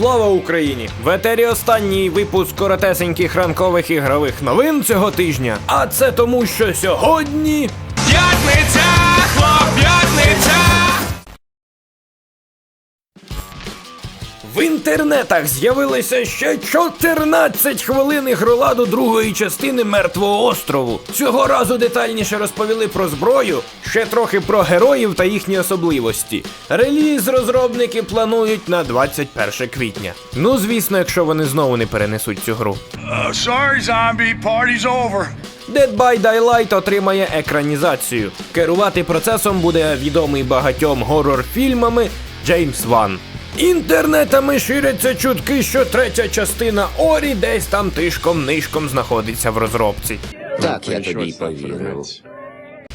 Слава Україні! В етері останній випуск коротесеньких ранкових ігрових новин цього тижня. А це тому, що сьогодні. П'ятниця, В інтернетах з'явилося ще 14 хвилин ігроладу другої частини Мертвого острову. Цього разу детальніше розповіли про зброю, ще трохи про героїв та їхні особливості. Реліз розробники планують на 21 квітня. Ну, звісно, якщо вони знову не перенесуть цю гру. Uh, sorry, zombie. Party's over. Dead by Daylight отримає екранізацію. Керувати процесом буде відомий багатьом горор-фільмами Джеймс Ван. Інтернетами ширяться чутки, що третя частина Орі десь там тишком-нишком знаходиться в розробці. Так, я тобі повірив.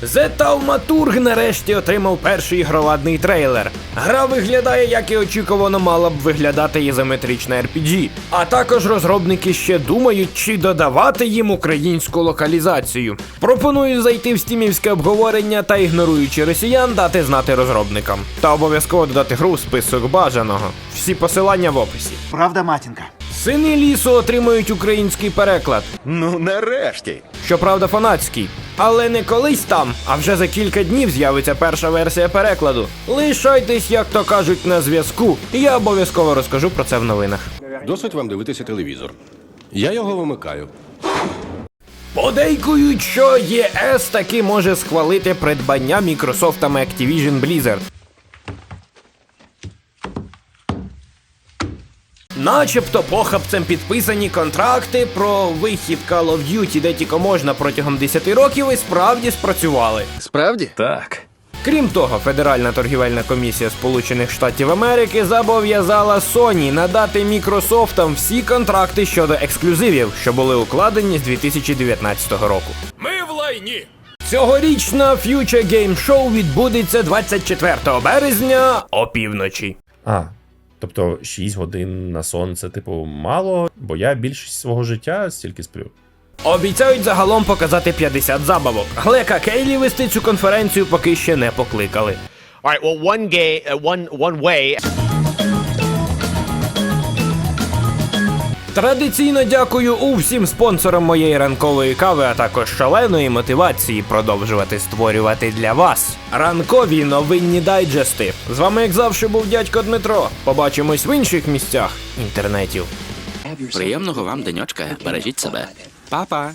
The Taumaturg нарешті отримав перший ігроладний трейлер. Гра виглядає, як і очікувано мала б виглядати ізометрична RPG. А також розробники ще думають, чи додавати їм українську локалізацію. Пропоную зайти в стімівське обговорення та ігноруючи росіян, дати знати розробникам. Та обов'язково додати гру в список бажаного. Всі посилання в описі. Правда, матінка? Сини лісу отримують український переклад. Ну, нарешті. Щоправда, фанатський. Але не колись там, а вже за кілька днів з'явиться перша версія перекладу. Лишайтесь, як то кажуть, на зв'язку. Я обов'язково розкажу про це в новинах. Досить вам дивитися телевізор. Я його вимикаю. Подейкують, що ЄС таки може схвалити придбання Мікрософтами Activision Blizzard. Начебто похабцем підписані контракти про вихід Call of Duty, де тільки можна протягом 10 років і справді спрацювали. Справді? Так. Крім того, Федеральна торгівельна комісія Сполучених Штатів Америки зобов'язала Sony надати Мікрософтам всі контракти щодо ексклюзивів, що були укладені з 2019 року. Ми в лайні. Цьогорічна Future Game Show відбудеться 24 березня опівночі. А, тобто 6 годин на сон це, типу, мало, бо я більшість свого життя стільки сплю. Обіцяють загалом показати 50 забавок. Глека Кейлі вести цю конференцію поки ще не покликали. All right. Well, one gay, uh, one one way. Традиційно дякую усім спонсорам моєї ранкової кави, а також шаленої мотивації продовжувати створювати для вас ранкові новинні дайджести. З вами, як завжди, був дядько Дмитро. Побачимось в інших місцях інтернетів. Приємного вам денечка. Бережіть себе. Па-па.